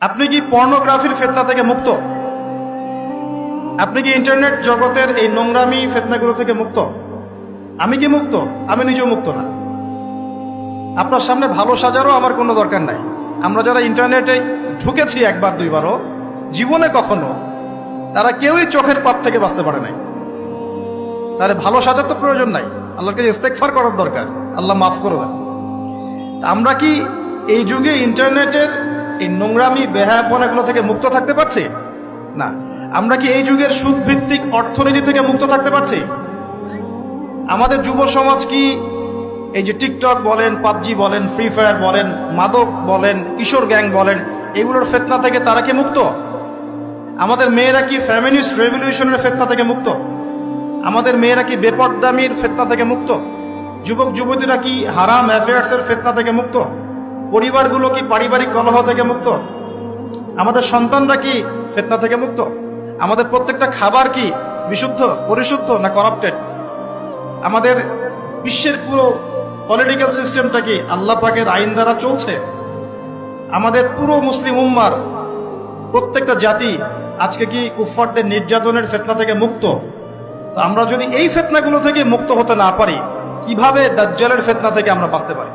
আপনি কি পর্নোগ্রাফির ফেতনা থেকে মুক্ত? আপনি কি ইন্টারনেট জগতের এই নোংরামি ফেতনাগুলো থেকে মুক্ত? আমি কি মুক্ত? আমি নিজেও মুক্ত না। আপনার সামনে ভালো সাজারও আমার কোনো দরকার নাই। আমরা যারা ইন্টারনেটে ঢুকেছি একবার, দুইবারও, জীবনে কখনো, তারা কেউই চোখের পাপ থেকে বাঁচতে পারে নাই। তাহলে ভালো সাজার তো প্রয়োজন নাই। আল্লাহকে ইস্তেকফার করার দরকার। আল্লাহ মাফ করবেন আমরা কি এই যুগে ইন্টারনেটের এই নোংরামি, বেহায়াপনাগুলো থেকে মুক্ত থাকতে পারছি? না। আমরা কি এই যুগের সুদভিত্তিক অর্থনীতি থেকে মুক্ত থাকতে পারছি? আমাদের যুব সমাজ কি এই যে টিকটক বলেন, পাবজি বলেন, ফ্রি ফায়ার বলেন, মাদক বলেন, কিশোর গ্যাং বলেন, এগুলোর ফেতনা থেকে তারা কি মুক্ত? আমাদের মেয়েরা কি ফ্যামিলিস্ট রেভলিউশনের ফেতনা থেকে মুক্ত? আমাদের মেয়েরা কি বেপরদামির ফেতনা থেকে মুক্ত? যুবক যুবতীরা কি হারাম অ্যাফেয়ার্সের ফেতনা থেকে মুক্ত? পরিবারগুলো কি পারিবারিক কলহ থেকে মুক্ত? আমাদের সন্তানরা কি ফেতনা থেকে মুক্ত? আমাদের প্রত্যেকটা খাবার কি বিশুদ্ধ, পরিশুদ্ধ না করাপ্টেড আমাদের বিশ্বের পুরো পলিটিক্যাল সিস্টেমটা কি আল্লাহ পাকের আইন দ্বারা চলছে? আমাদের পুরো মুসলিম উম্মার প্রত্যেকটা জাতি আজকে কি কুফফারদের নির্যাতনের ফেতনা থেকে মুক্ত? তো আমরা যদি এই ফেতনাগুলো থেকে মুক্ত হতে না পারি, কীভাবে দাজ্জালের ফেতনা থেকে আমরা বাঁচতে পারি?